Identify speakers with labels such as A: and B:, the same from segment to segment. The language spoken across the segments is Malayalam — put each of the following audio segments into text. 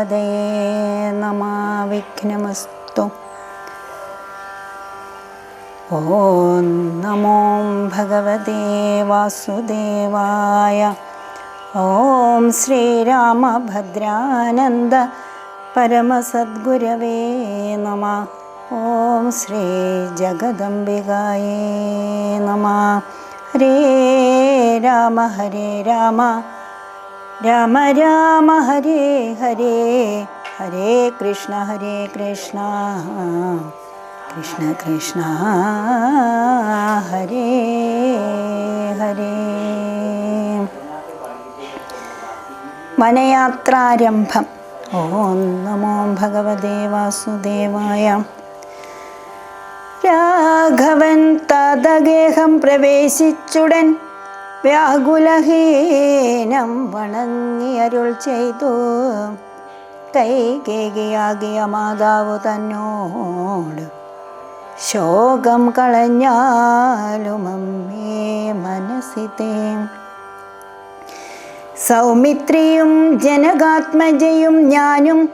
A: ശ്രീഗണപതയേ നമ വിഘ്നമസ്തു ഓം നമോ ഭഗവതേ വാസുദേവായ. ഓം ശ്രീരാമഭദ്രാനന്ദ പരമസദ്ഗുരവേ നമ. ഓം ശ്രീ ജഗദംബികായേ നമ. ഹരേ രാമ ഹരേ രാമ. രാമ രാമ ഹരേ ഹരേ ഹരേ കൃഷ്ണ ഹരേ കൃഷ്ണ കൃഷ്ണ കൃഷ്ണ ഹരേ ഹരേ വനയാത്രാരംഭം ഓം നമോ ഭഗവതേ വാസുദേവായ രാഘവൻ തദഗേഹം പ്രവേശിച്ചുടൻ വ്യാകുലഹീനം വണങ്ങി അരുൾ ചെയ്തു. കൈകേകിയാകിയ മാതാവ് തന്നോട് ശോകം കളഞ്ഞാലും അമ്മേ മനസ്സിതേ. സൗമിത്രിയും ജനകാത്മജയും ഞാനും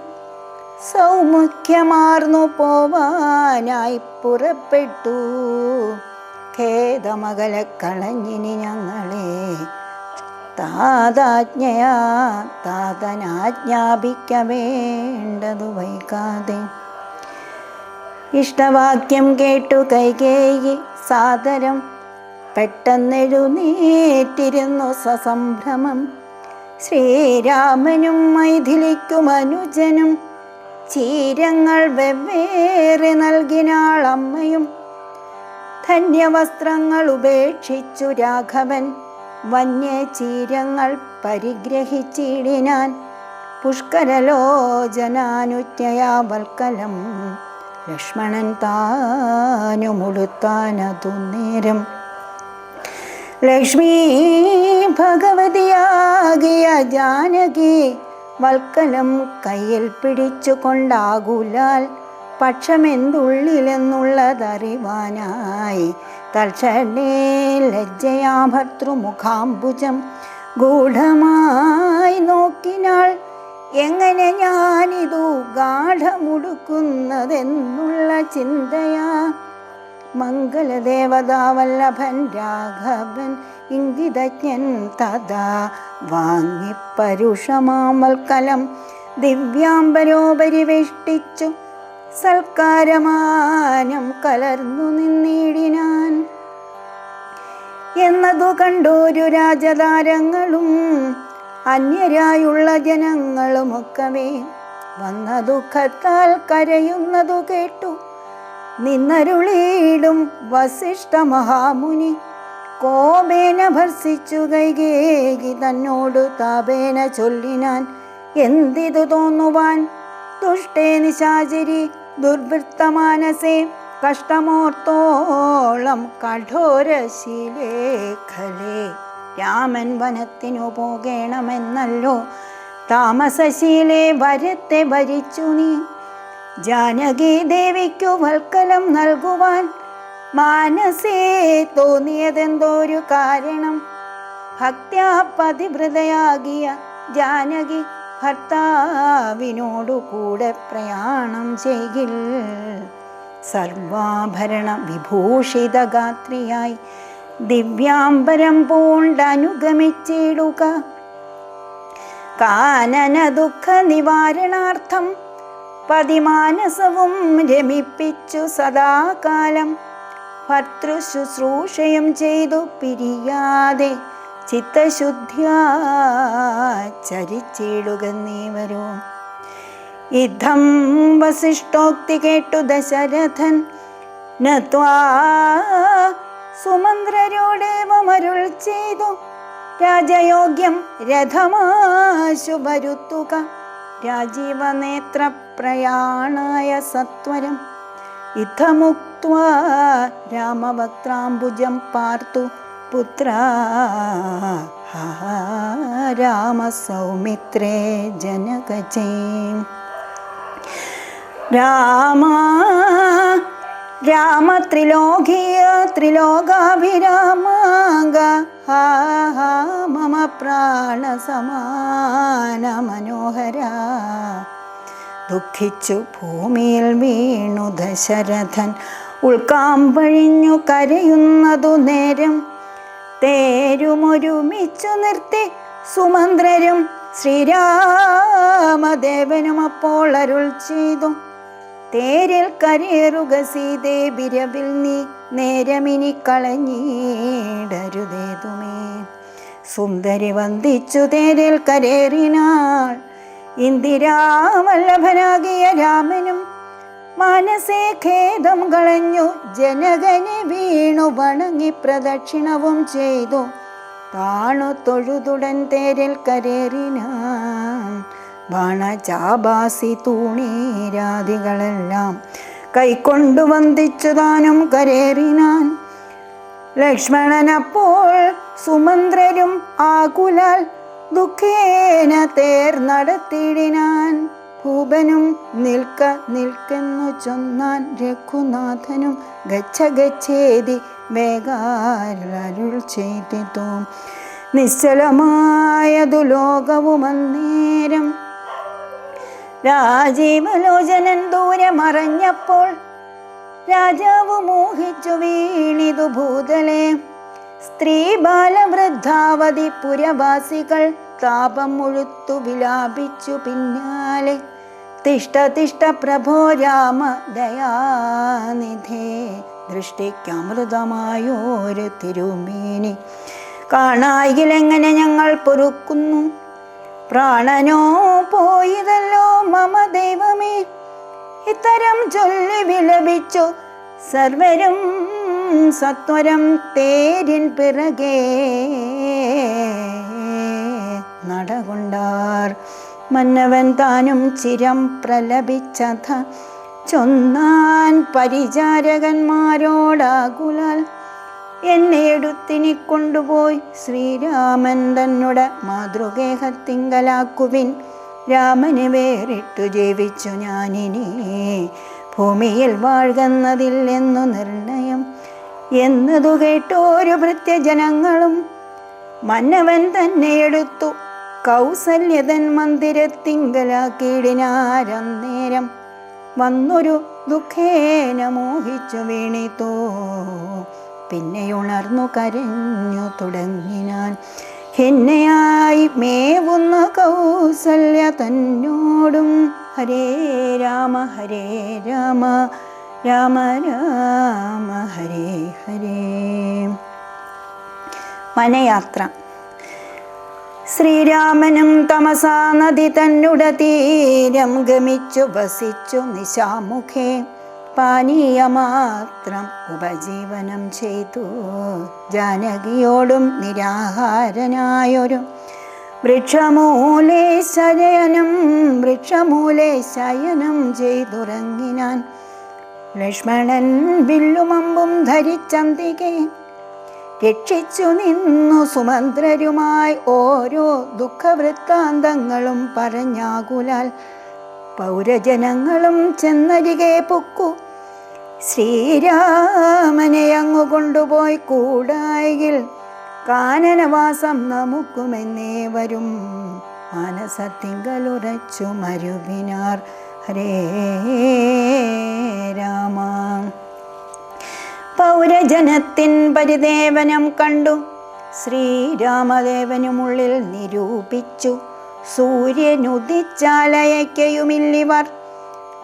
A: സൗമുഖ്യമാർന്നു പോവാനായി പുറപ്പെട്ടു. ഖേദമകല കളഞ്ഞിനി ഞങ്ങളെ. താതാജ്ഞയാ താതനാജ്ഞാപിക്ക വേണ്ടതു വൈകാതെ. ഇഷ്ടവാക്യം കേട്ടു കൈകേയി സാദരം പെട്ടെന്നെഴുന്നേറ്റിരുന്നു സസംഭ്രമം. ശ്രീരാമനും മൈഥിലിക്കും അനുജനും ചീരങ്ങൾ വെവ്വേറെ നൽകിനാൾ അമ്മയും ധന്യവസ്ത്രങ്ങൾ ഉപേക്ഷിച്ചു രാഘവൻ. വന്യചീരങ്ങൾ പരിഗ്രഹിച്ചിടിനാൻ. പുഷ്കരലോചനാനുജ്ഞയാ വൽക്കലം ലക്ഷ്മണൻ താനുമുടുത്താനതു നേരം. ലക്ഷ്മി ഭഗവതിയാകിയ ജാനകി വൽക്കലം കയ്യിൽ പിടിച്ചു കൊണ്ടാകുലാൽ പക്ഷമെന്തുള്ളിലെന്നുള്ളതറിവാനായി തൽക്ഷണേ ലജ്ജയാ ഭർത്തൃമുഖാംബുജം ഗൂഢമായി നോക്കിനാൾ എങ്ങനെ ഞാനിതു ഗാഠമുടുക്കുന്നതെന്നുള്ള ചിന്തയാ. മംഗളദേവതാവല്ലഭൻ രാഘവൻ ഇംഗിതജ്ഞൻ തഥാ വാങ്ങിപ്പരുഷമാമൽക്കലം ദിവ്യാംബരോപരിവേഷ്ടിച്ചു സൽക്കാരമാനം കലർന്നു നിന്നിടിനാൻ. എന്നതു കണ്ടോരു രാജതാരങ്ങളും അന്യരായുള്ള ജനങ്ങളുമൊക്കമേ വന്ന ദുഃഖത്താൽ കരയുന്നതു കേട്ടു. നിന്നരുളീടും വസിഷ്ഠ മഹാമുനി കോപേന ഭർസിച്ചു കൈകേകി തന്നോട് താപേന ചൊല്ലിനാൻ. എന്തിതു തോന്നുവാൻ? ദുഷ്ടേ നിശാചരി ദുർവൃത്തമാനസേ കഷ്ടമോർത്തോളം കഠോരശീലേഖലേ. രാമൻ വനത്തിനു പോകേണമെന്നല്ലോ താമസശീലെ വരത്തെ ഭരിച്ചു നീ. ജാനകി ദേവിക്കു വൽക്കലം നൽകുവാൻ മാനസേ തോന്നിയതെന്തോരു കാരണം. ഭക്ത്യാ പതിവ്രതയാകിയ ജാനകി ഭർത്താവിനോടു കൂടെ പ്രയാണം ചെയ്യിൽ. സർവാഭരണ വിഭൂഷിത ഗാത്രിയായി ദിവ്യാംബരം പൂണ്ടനുഗമിച്ചിടുക കാനന ദുഃഖ നിവാരണാർത്ഥം പതിമാനസവും രമിപ്പിച്ചു സദാകാലം. ഭർത്തൃശുശ്രൂഷയും ചെയ്തു പിരിയാതെ ചിത്തശുദ്ധ്യാ വരൂ ഇതം വസിഷ്ഠോക്തി കേട്ടു ദശരഥൻ നത്വാ സുമന്ത്രരോടേവമരുൾ ചെയ്തു. രാജയോഗ്യം രഥമാശു വരുത്തുക രാജീവനേത്ര പ്രയാണായ സത്വരം. ഇഥമുക്വാ രാമവക്ത്രാംബുജം പാർത്തു. പുത്ര രാമ രാമസൗമിത്രേ ജനകജേ. രാമ രാമ ത്രിലോകീയ ഹാ മമ പ്രാണസമാന മനോഹര. ദുഃഖിച്ചു ഭൂമിയിൽ വീണു ദശരഥൻ ഉൾക്കാമ്പഴിഞ്ഞു കരയുന്നതു നേരം തേരുമൊരുമിച്ചു നിർത്തി സുമന്ത്രരും ശ്രീരാമദേവനും അപ്പോൾ അരുൾ ചെയ്തു. തേരിൽ കരേറുക സീതേ ബിരവിൽ നീ നേരമിനി കളഞ്ഞിടരുതേതുമേ. സുന്ദരി വന്ദിച്ചു തേരിൽ കരേറിനാൾ ഇന്ദിരാവല്ലഭനാകിയ രാമനും മനസ്സേ ഖേദം കളഞ്ഞു ജനകനെ വീണു വണങ്ങി പ്രദക്ഷിണവും ചെയ്തു. താണു തൊഴുതുടൻ തേരിൽ കരേറിനാൻ ബാണചാബാസി തൂണീരാദികളെല്ലാം കൈക്കൊണ്ടു വന്ദിച്ചു താനും കരേറിനാൻ. ലക്ഷ്മണനപ്പോൾ സുമന്ത്രരും ആകുലാൽ ദുഃഖേന തേർ നടത്തിയിടിനാൻ. ഭൂപനും നിൽക്ക നിൽക്കുന്നു ചൊന്നാൻ രഘുനാഥനും ഗച്ഛ ഗച്ഛേതി വേഗാരുൾ ചെയ്തിതു. നിശ്ചലമായതു ലോകവും അന്നേരം രാജീവലോചനൻ ദൂരെ മറഞ്ഞപ്പോൾ രാജാവ് മോഹിച്ചു വീണിതു ഭൂതലെ. സ്ത്രീ ബാലവൃദ്ധാവതി പുരവാസികൾ താപം മുഴുത്തു വിലാപിച്ചു പിന്നാലെ. തിഷ്ട തിഷ്ട പ്രഭോ രാമ ദയാനിധേ. ദൃഷ്ടിക്കമൃതമായോരു തിരുമേനി. കാണായിലെങ്ങനെ ഞങ്ങൾ പൊറുക്കുന്നു? പ്രാണനോ പോയതല്ലോ മമ ദൈവമേ. ഇത്തരം ചൊല്ലി വിലപിച്ചു സർവരും സത്വരം തേരിൻ പിറകേ. നടകൊണ്ടാർ മന്നവൻ താനും ചിരം പ്രലപിച്ചഥ. ചൊന്നാൻ പരിചാരകന്മാരോടാകുലാൽ എന്നെ എടുത്തിനി കൊണ്ടുപോയി ശ്രീരാമൻ തന്നുട മാതൃഗേഹത്തിങ്കലാക്കുവിൻ. രാമന് വേറിട്ടു ജീവിച്ചു ഞാനിനി. ഭൂമിയിൽ എന്നു നിർണയം. എന്നതു കേട്ടോരു ഭൃത്യജനങ്ങളും മന്നവൻ തന്നെ എടുത്തു കൗസല്യതൻ മന്ദിരത്തിങ്കലാക്കിടിനാരന്നേരം വന്നൊരു ദുഃഖേന മോഹിച്ചു വീണിത്തോ. പിന്നെ ഉണർന്നു കരഞ്ഞു തുടങ്ങിനാൻ ഹിന്നയായി മേവുന്ന കൗസല്യ തന്നോടും ഹരേ രാമ ഹരേ രാമ രാമ രാമ ഹരേ ഹരേ. മനയാത്ര ശ്രീരാമനും തമസാ നദി തന്നുട തീരം ഗമിച്ചു വസിച്ചു നിശാമുഖേ. പാനീയമാത്രം ഉപജീവനം ചെയ്തു. ജാനകിയോടും നിരാഹാരനായൊരു വൃക്ഷമൂലേ ശയനം വൃക്ഷമൂലേ ശയനം ചെയ്തുറങ്ങിനാൻ. ലക്ഷ്മണൻ വില്ലുമമ്പും ധരിച്ചന്തികെ. രക്ഷിച്ചു നിന്നു സുമന്ത്രരുമായി ഓരോ ദുഃഖവൃത്താന്തങ്ങളും പറഞ്ഞാകുലാൽ. പൗരജനങ്ങളും ചെന്നരികെ പൊക്കു. ശ്രീരാമനെ അങ്ങു കൊണ്ടുപോയി കൂടായിൽ കാനനവാസം നമുക്കുമെന്നേ വരും മനസത്തിങ്കലുറച്ചു മരുവിനാർ. ഹരേ രാമ. പൗരജനത്തിൻ പരിദേവനം കണ്ടു. ശ്രീരാമദേവനുമുള്ളിൽ നിരൂപിച്ചു. സൂര്യനുദിച്ചാലയക്കയുമില്ലിവർ.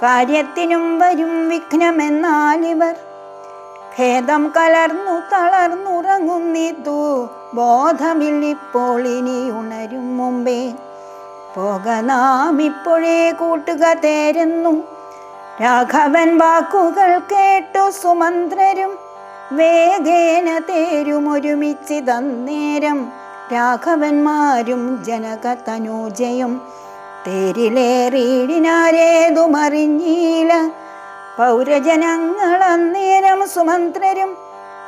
A: കാര്യത്തിനും വരും വിഘ്നമെന്നാലിവർ. ഖേദം കലർന്നു തളർന്നുറങ്ങുന്നിതു. ബോധമില്ലിപ്പോൾ ഇനി ഉണരും മുമ്പേ. പോക നാം ഇപ്പോഴേ കൂട്ടുക തേരുന്നു രാഘവൻ വാക്കുകൾ കേട്ടു സുമന്ത്രരും. വേഗേന തേരുമൊരുമിച്ച് തന്നേരം രാഘവന്മാരും ജനക തനൂജയും തേരിലേറിയിടിനാരേതുമറിഞ്ഞീല പൗരജനങ്ങൾ അന്നേരം സുമന്ത്രരും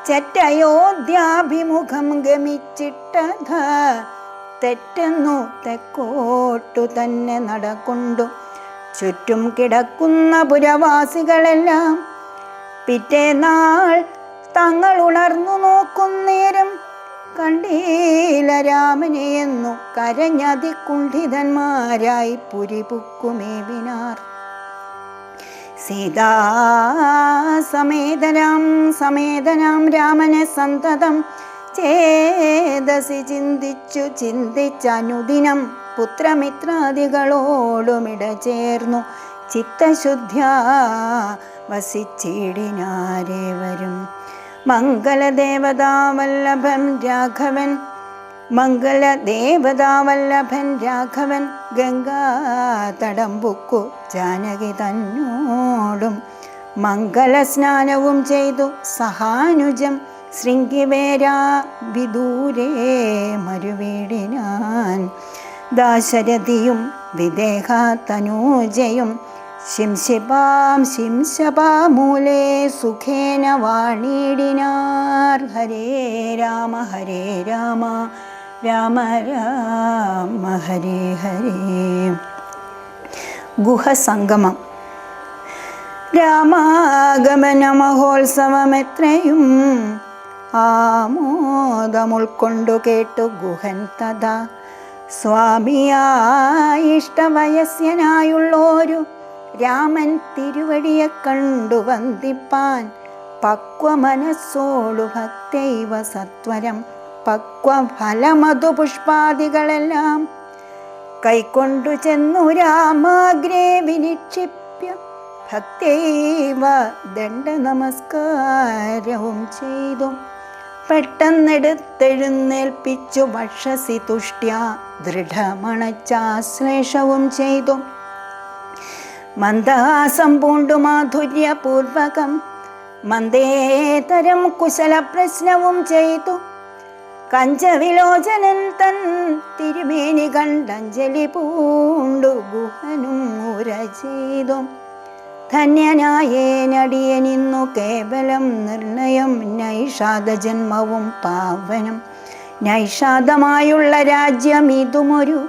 A: ചെറ്റയോധ്യാഭിമുഖം ഗമിച്ചിട്ടധ തെറ്റെന്നു തെക്കോട്ടു തന്നെ നടക്കൊണ്ടു ചുറ്റും കിടക്കുന്ന പുരവാസികളെല്ലാം പിറ്റേനാൾ തങ്ങൾ ഉണർന്നു നോക്കുന്നേരം കണ്ടീല രാമനെ എന്നു കരഞ്ഞതികുണ്ഠിതന്മാരായി പുരിപുക്കുമേവിനാർ സീതാസമേതനാം സമേതനാം രാമനെ സന്തതം. ചേതസി ചിന്തിച്ചു ചിന്തിച്ചനുദിനം പുത്രമിത്രാദികളോടുമിട ചേർന്നു. ചിത്തശുദ്ധ്യാ വസിച്ചിടിനാരേവരും. മംഗളദേവതാവല്ലഭൻ രാഘവൻ മംഗളദേവതാവല്ലഭൻ രാഘവൻ ഗംഗാതടമ്പുക്കു ജാനകി തന്നോടും. മംഗളസ്നാനവും ചെയ്തു സഹാനുജം ശൃംഗിവേരാ വിദൂരേ മരുവീടിനാൻ. ദാശരഥിയും വിദേഹ തനൂജയും ശിംശിപാം ശിംശപാമൂലേ സുഖേന വാണിടിനാർ. ഹരേ രാമ ഹരേ രാമ രാമ രാമ ഹരേ ഹരേ. ഗുഹസംഗമം. രാമാഗമന മഹോത്സവമെത്രയും ആമോദമുൾക്കൊണ്ടു കേട്ടു ഗുഹൻ തഥാ. സ്വാമിയായിഷ്ടവയസ്യനായുള്ളോരു രാമൻ തിരുവടിയെ കണ്ടു വന്ദിപ്പാൻ. പക്വമനസ്സോടു ഭക്തൈവ സത്വരം. പക്വഫലമധു പുഷ്പാദികളെല്ലാം. കൈക്കൊണ്ടു ചെന്നു രാമാഗ്രേ വിനിക്ഷിപ്യ. ഭക്തൈവ ദണ്ഡ നമസ്കാരവും ചെയ്തു. പെട്ടെന്നെടുത്തെഴുന്നേൽപ്പിച്ചു വക്ഷസി തുഷ്ട്യ ദൃഢമണച്ചാശ്ലേഷവും ചെയ്തു. മന്ദഹാസം പൂണ്ടു മാധുര്യപൂർവകം. മന്ദേതരം കുശല പ്രശ്നവും ചെയ്തു. കഞ്ചവിലോചനൻ തൻ തിരുമേനി കണ്ടഞ്ജലി പൂണ്ടു ഗുഹനും ഉര ചെയ്തു. ധന്യനായേനടിയനിന്നു കേവലം നിർണയം നൈഷാദ ജന്മവും പാവനം. നൈഷാദമായുള്ള രാജ്യം ഇതുമൊരു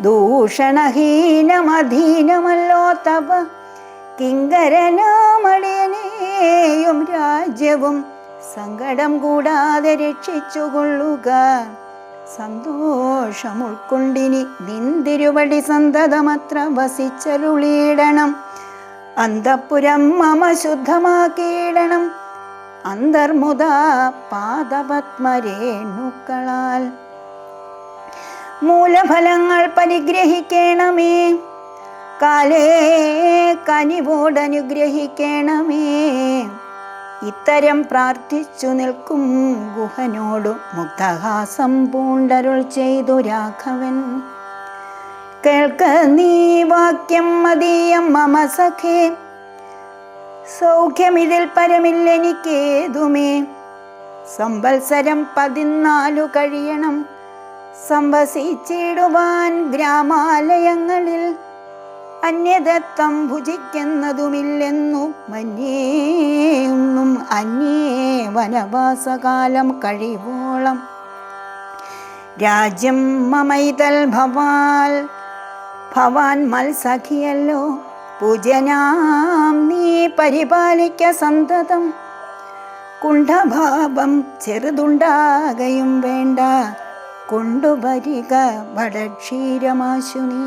A: ദൂഷണഹീനമധീനമല്ലോ തപ കിങ്കരനാമടിയനെയും രാജ്യവും സങ്കടം കൂടാതെ രക്ഷിച്ചുകൊള്ളുക. സന്തോഷം ഉൾക്കൊണ്ടിനി നിന്തിരുവടി സന്തതമത്ര വസിച്ചരുളിയിടണം. അന്തപുരം മമ ശുദ്ധമാക്കിയിടണം. അന്തർമുദാ പാദപത്മരേണുക്കളാൽ മൂലഫലങ്ങൾ പരിഗ്രഹിക്കണമേ. കാലേ കനിവോടനുഗ്രഹിക്കണമേ. ഇത്തരം പ്രാർത്ഥിച്ചു നിൽക്കും ഗുഹനോടു മുക്തഹാസം പൂണ്ടരുൾ ചെയ്തു രാഘവൻ. കേൾക്ക നീ വാക്യം മതീയം മമ സഖേ. സൗഖ്യം സൗഖ്യമിതിൽ പരമില്ലെനിക്കേതുമേ സംവത്സരം പതിനാലു കഴിയണം. സംവസിച്ചിടുവാൻ ഗ്രാമാലയങ്ങളിൽ അന്യദത്തം ഭുജിക്കുന്നതുമില്ലെന്നു മന്യേന്നും അന്യേ വനവാസകാലം കഴിവോളം. രാജ്യം മമൈതൽ ഭവാൽ ഭവാൻ മത്സഖിയല്ലോ പൂജനാം നീ പരിപാലിക്ക സന്തതം. കുണ്ഠഭാവം ചെറുതുണ്ടാകയും വേണ്ട. കൊണ്ടുവരിക വടക്ഷീരമാശു നീ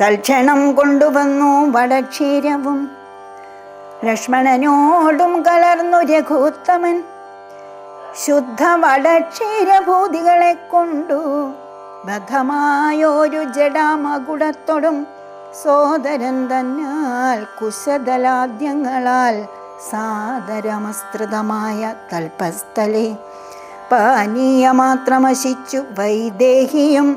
A: തൽക്ഷണം കൊണ്ടുവന്നു വടക്ഷീരവും. ലക്ഷ്മണനോടും കലർന്നു രഘുത്തമൻ. ശുദ്ധ വടക്ഷീരഭൂതികളെ കൊണ്ടു ബദ്ധമായൊരു ജഡാമകുടത്തോടും സോദരൻ തന്നാൽ കുശതലാദ്യങ്ങളാൽ സാദരമസ്തൃതമായ തൽപസ്ഥലെ. പാനീയമാത്രമശിച്ചു വൈദേഹിയും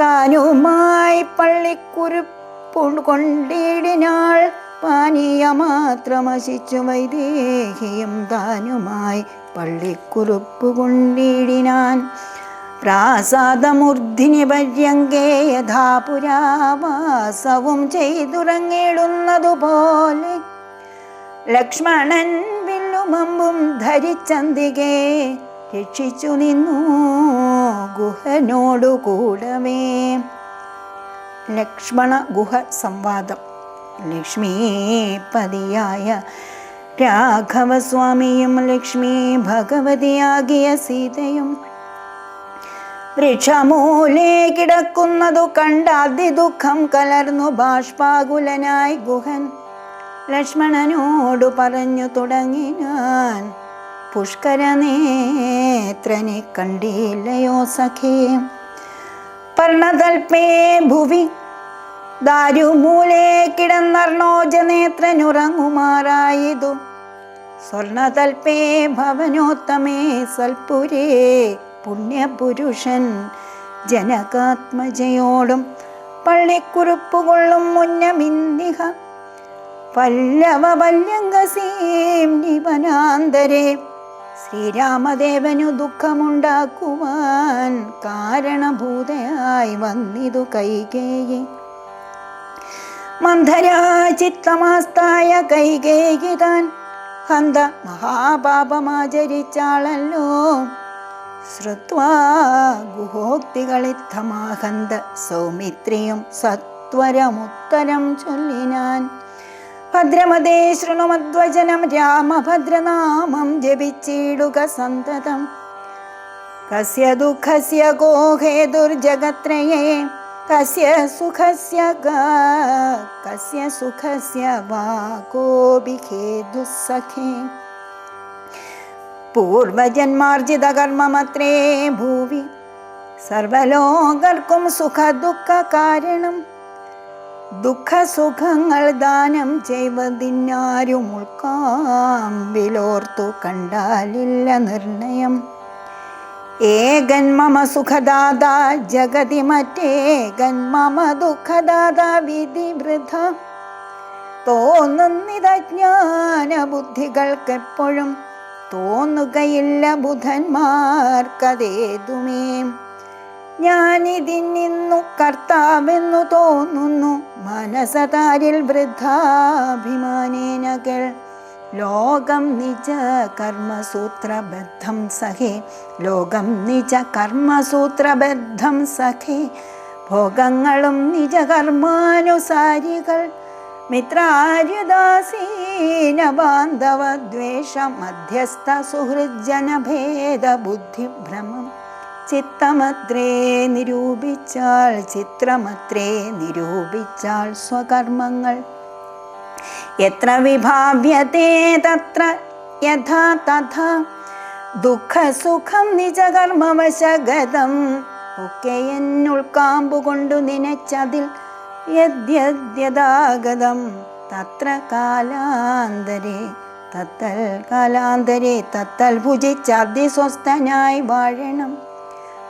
A: താനുമായി പള്ളിക്കുരുപ്പു കൊണ്ടിടിനാൾ പാനീയമാത്രമശിച്ചു വൈദേഹിയും താനുമായി പള്ളിക്കുറുപ്പ് കൊണ്ടിടിനാൻ പ്രാസാദമൂർധിനി പര്യങ്കേ യഥാ പുരാവാസവും ചെയ്തുറങ്ങിടുന്നതുപോലെ ലക്ഷ്മണൻ വില്ലുമമ്പും ധരിച്ചന്തികെ രക്ഷിച്ചു നിന്നു ഗുഹനോടു കൂടവേ ലക്ഷ്മണ ഗുഹ സംവാദം. ലക്ഷ്മീപതിയായ രാഘവസ്വാമിയും ലക്ഷ്മി ഭഗവതിയാകിയ സീതയും വൃക്ഷമൂലേ കിടക്കുന്നതു കണ്ട അതിദുഃഖം കലർന്നു ബാഷ്പാകുലനായി ഗുഹൻ ലക്ഷ്മണനോടു പറഞ്ഞു തുടങ്ങിനാൻ പുഷ്കരനേത്രനെ കണ്ടില്ലയോ സഖേ? പർണതൽപേ ഭുവി ദാരുമൂലേ കിടന്നർണോജനേത്രനുറങ്ങുമാറായതു. സ്വർണതൽപേ ഭവനോത്തമേ സൽപുരേ പുണ്യപുരുഷൻ ജനകാത്മജയോടും പള്ളിക്കുറുപ്പുകൊള്ളും മുന്നമിന്നിഹ. പല്ലവ വല്യങ്കസീം ജീവനാന്തരെ ശ്രീരാമദേവനു ദുഃഖമുണ്ടാക്കുവാൻ കാരണഭൂതയായി വന്നിതു കൈകേയി. മന്ധരാചിത്തമാസ്തായ കൈകേയി താൻ. ഹന്ത മഹാപാപമാചരിച്ചാളല്ലോ. ശ്രുത്വാ ഗുഹോക്തികളിത്തമാഹന്ത സൗമിത്രിയും സത്വരമുത്തരം ചൊല്ലിനാൻ. ഭദ്രമതേ ശൃണുമദ്വചനം രാമഭദ്രനാമം ജപിച്ചിടുക സന്തതം. കസ്യ ദുഃഖസ്യ ഗോഹേ ദുർജഗത്രയേ കസ്യ സുഖസ്യ കസ്യ സുഖസ്യ വാ കോപിഖേ ദുസ്സഖേ. പൂർവജന്മാർജിത കർമ്മമത്രേ ഭൂവി സർവലോകർക്കും സുഖ ദുഃഖ കാരണം ദുഃഖസുഖങ്ങൾ ദാനം ചെയ്വതിനാരും ഉൾക്കാമ്പിലോർത്തു കണ്ടാലില്ല നിർണയം. ഏകൻ മമ സുഖദാത ജഗതി മറ്റേകൻ മമ ദുഃഖദാത വിധി വൃഥ. തോന്നുന്നിത ജ്ഞാന ബുദ്ധികൾക്കെപ്പോഴും തോന്നുകയില്ല ബുധന്മാർക്കതേതുമേ. ഞാനിതിന്നു കർത്താവെന്നു തോന്നുന്നു. മനസതാരിൽ വൃദ്ധാഭിമാനേനകൾ ലോകം നിജ കർമ്മസൂത്രബദ്ധം സഖേ. ലോകം നിജ കർമ്മസൂത്രബദ്ധം സഖേ. ഭോഗങ്ങളും നിജ കർമാനുസാരികൾ. മിത്രാര്യുദാസീന ബാന്ധവ ദ്വേഷ മധ്യസ്ഥ സുഹൃജ്ജനഭേദ ബുദ്ധിഭ്രമം ചിത്തമത്രേ നിരൂപിച്ചാൽ ചിത്രമത്രേ നിരൂപിച്ചാൽ സ്വകർമ്മങ്ങൾ. എത്ര വിഭാവ്യതേ തത്ര യഥാ തഥാ. ദുഃഖസുഖം നിജകർമ്മവശഗതം. ഒക്കെ എന്നുൾക്കാമ്പു കൊണ്ടു നനച്ചതിൽ യദ്യദ്യതാഗതം. തത്ര കാലാന്തരേ തത്തൽ കാലാന്തരേ തത്തൽ ഭുജിച്ചതി സ്വസ്ഥനായി വാഴണം.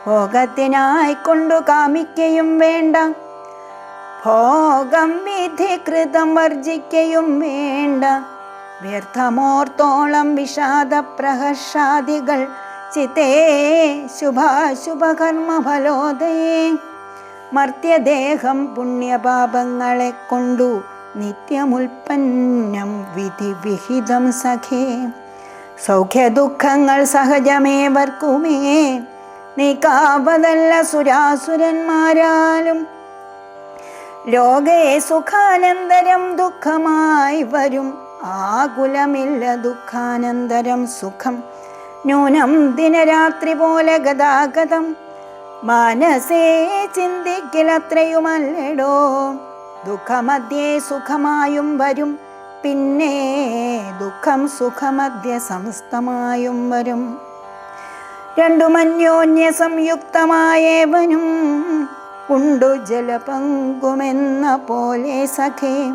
A: ഭോഗത്തിനായി കൊണ്ടു കാമിക്കയും വേണ്ട. ഭോഗം വിധി കൃതം വർജിക്കയും വേണ്ട. വ്യർത്ഥമോർത്തോളം വിഷാദ പ്രഹർഷാദികൾ ചിത്തേ ശുഭാശുഭകർമ്മ ഫലോദയേ മർത്യദേഹം പുണ്യപാപങ്ങളെ കൊണ്ടു നിത്യമുൽപ്പന്നം വിധി വിഹിതം സഖേ. സൗഖ്യദുഃഖങ്ങൾ സഹജമേവർക്കുമേ. നീക്കാവതല്ല സുരാസുരന്മാരാലും. ലോകേ സുഖാനന്തരം ദുഃഖമായി വരും. ആകുലമില്ല ദുഃഖാനന്തരം സുഖം. ന്യൂനം ദിനരാത്രി പോലെ ഗതാഗതം. മനസ്സേ ചിന്തിക്കലത്രയുമല്ലടോ. ദുഃഖമധ്യേ സുഖമായും വരും. പിന്നെ ദുഃഖം സുഖമധ്യ സമസ്തമായും വരും. രണ്ടും അന്യോന്യ സംയുക്തമായവനും ഉണ്ടു ജലപങ്കുമെന്ന പോലെ സഖേ.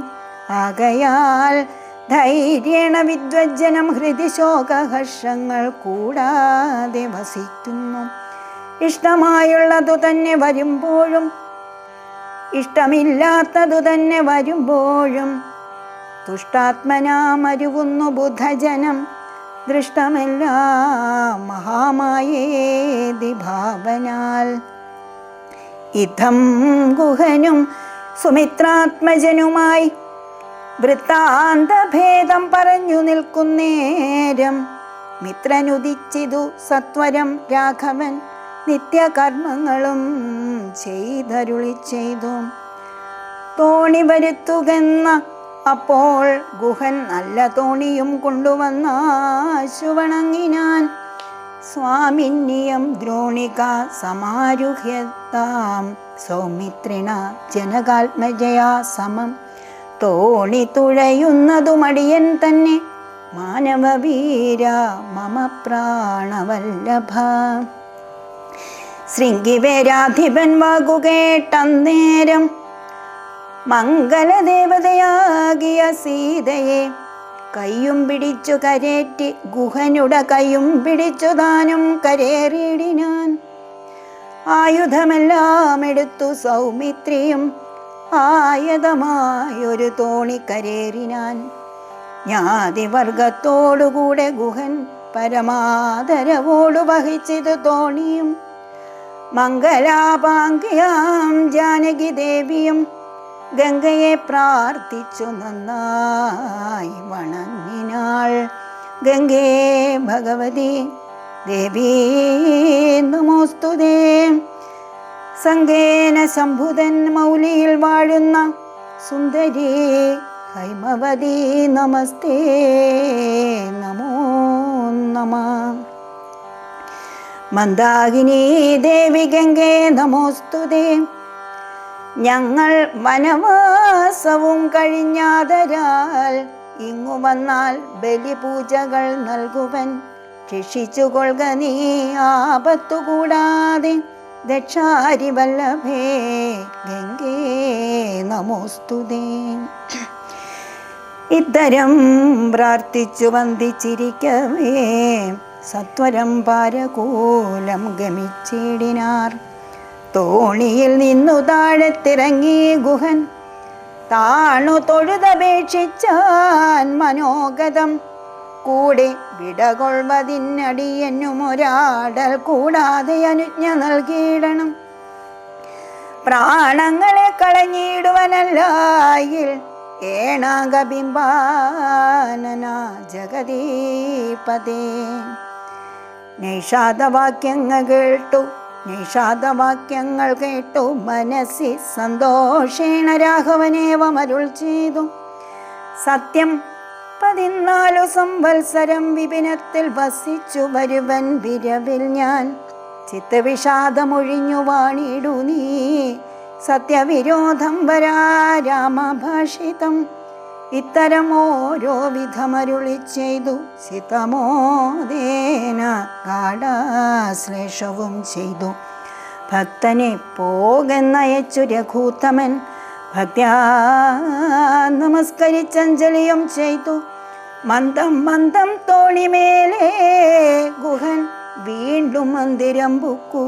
A: ആകയാൽ ധൈര്യേണ വിദ്വജ്ജനം ഹൃദി ശോകഹർഷങ്ങൾ കൂടാതെ വസിക്കുന്നു. ഇഷ്ടമായുള്ളതു തന്നെ വരുമ്പോഴും ഇഷ്ടമില്ലാത്തതു തന്നെ വരുമ്പോഴും തുഷ്ടാത്മനാമരുവുന്നു ബുധജനം ദൃഷ്ടമെല്ലാം മഹാമായേതി ഭാവനാൽ ഇതം ഗുഹനും സുമിത്രാത്മജനുമായി വൃത്താന്തഭേദം പറഞ്ഞു നിൽക്കുന്നേരം. മിത്രനുദിച്ചിതു സത്വരം രാഘവൻ നിത്യകർമ്മങ്ങളും ചെയ്തരുളി ചെയ്തു തോണി വരുത്തുകെന്ന അപ്പോൾ ഗുഹൻ നല്ല തോണിയും കൊണ്ടുവന്നാശുവണങ്ങിനാൻ സ്വാമിന്യം ദ്രോണിക സമാരുഹ്യതാം. സൗമിത്രിണ ജനകാത്മജയാ സമം. തോണി തുഴയുന്നതു മടിയൻ തന്നെ മാനവവീര മമ പ്രാണവല്ലഭ ശൃംഗിവേരാധിപൻ വാകുകേട്ടന്നേരം മംഗലദേവതയാകിയ സീതയെ കയ്യും പിടിച്ചു കരേറ്റി ഗുഹനുട കയ്യും പിടിച്ചു താനും കരേറിയിടിനാൻ ആയുധമെല്ലാം എടുത്തു സൗമിത്രിയും ആയതമായൊരു തോണി കരേറിനാൻ ജ്ഞാതിവർഗത്തോടുകൂടെ ഗുഹൻ പരമാദരവോടു വഹിച്ചത് തോണിയും. മംഗലാപാങ്കിയാം ജാനകി ദേവിയും ഗംഗയെ പ്രാർത്ഥിച്ചു നന്നായി വണങ്ങിനാൾ. ഗംഗേ ഭഗവതി ദേവീ നമോസ്തുതേ. സംഗേന ശംഭുതൻ മൗലിയിൽ വാഴുന്ന സുന്ദരി ഹൈമവതി നമസ്തേ നമോ നമ. മന്ദാകിനി ദേവി ഗംഗേ നമോസ്തുതേ. ഞങ്ങൾ വനവാസവും കഴിഞ്ഞാതരാൽ ഇങ്ങു വന്നാൽ ബലിപൂജകൾ നൽകുവൻ. രക്ഷിച്ചുകൊള്ളുക നീ ആപത്തു കൂടാതെ വല്ലഭേ ഗംഗേ നമോസ്തുതേ. ഇത്തരം പ്രാർത്ഥിച്ചു വന്ദിച്ചിരിക്കവേ. സത്വരം പാരകൂലം ഗമിച്ചിടിനാർ. തോണിയിൽ നിന്നു താഴത്തിറങ്ങി ഗുഹൻ. താണു തൊഴുതപേക്ഷിച്ചാൻ മനോഗതം. കൂടെ വിടകൊള്ളുവതിനടിയെന്നും ഒരാടൽ കൂടാതെ അനുജ്ഞ നൽകിയിടണം. പ്രാണങ്ങളെ കളഞ്ഞിടുവനല്ലായിൽ ഏണാകബിംബാനന ജഗദീപതേ. നൈഷാദവാക്യങ്ങൾ കേട്ടു നിഷാദവാക്യങ്ങൾ കേട്ടു മനസ്സി സന്തോഷേണ രാഘവനേവമരുൾ ചെയ്തു. സത്യം പതിനാലു സംവത്സരം വിപിനത്തിൽ വസിച്ചു വരുവൻ വിരവിൽ ഞാൻ. ചിത്തവിഷാദമൊഴിഞ്ഞു വാണിടു നീ. സത്യവിരോധം വരാ രാമഭാഷിതം. ഇത്തരം ഓരോ വിധമരുളി ചെയ്തു സിതമോദേന ഗാഢാശ്ലേഷവും ചെയ്തു. ഭക്തനെ പോകെന്നയച്ചു രഘൂത്തമൻ. ഭക്യാ നമസ്കരിച്ചഞ്ജലിയും ചെയ്തു. മന്ദം മന്ദം തോണിമേലേ ഗുഹൻ വീണ്ടും മന്ദിരം ബുക്കൂ.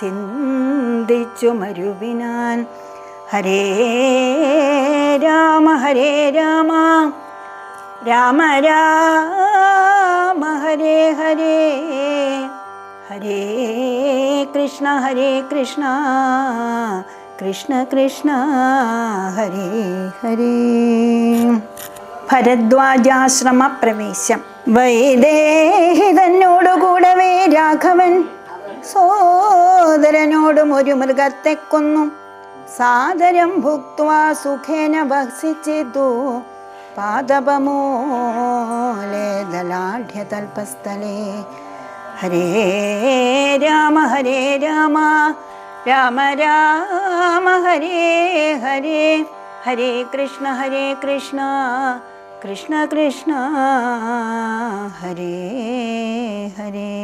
A: ചിന്തിച്ചു മരുവിനാൻ ഹരേ രാമ ഹരേ രാമ. രാമ രാമ ഹരേ ഹരേ. ഹരേ കൃഷ്ണ ഹരേ കൃഷ്ണ. കൃഷ്ണ കൃഷ്ണ ഹരേ ഹരേ. ഭരദ്വാജാശ്രമ പ്രവേശം വൈദേഹിതനോടുകൂടവേ രാഘവൻ. സോദരനോടും ഒരു മൃഗത്തെ കൊന്നു. सादरं भुक्त्वा सुखेन बसिचिदो पादपमोले दलाढ्यतल्पस्थले। हरे राम हरे राम राम राम हरे हरे। हरे कृष्ण हरे कृष्ण कृष्ण कृष्ण हरे हरे।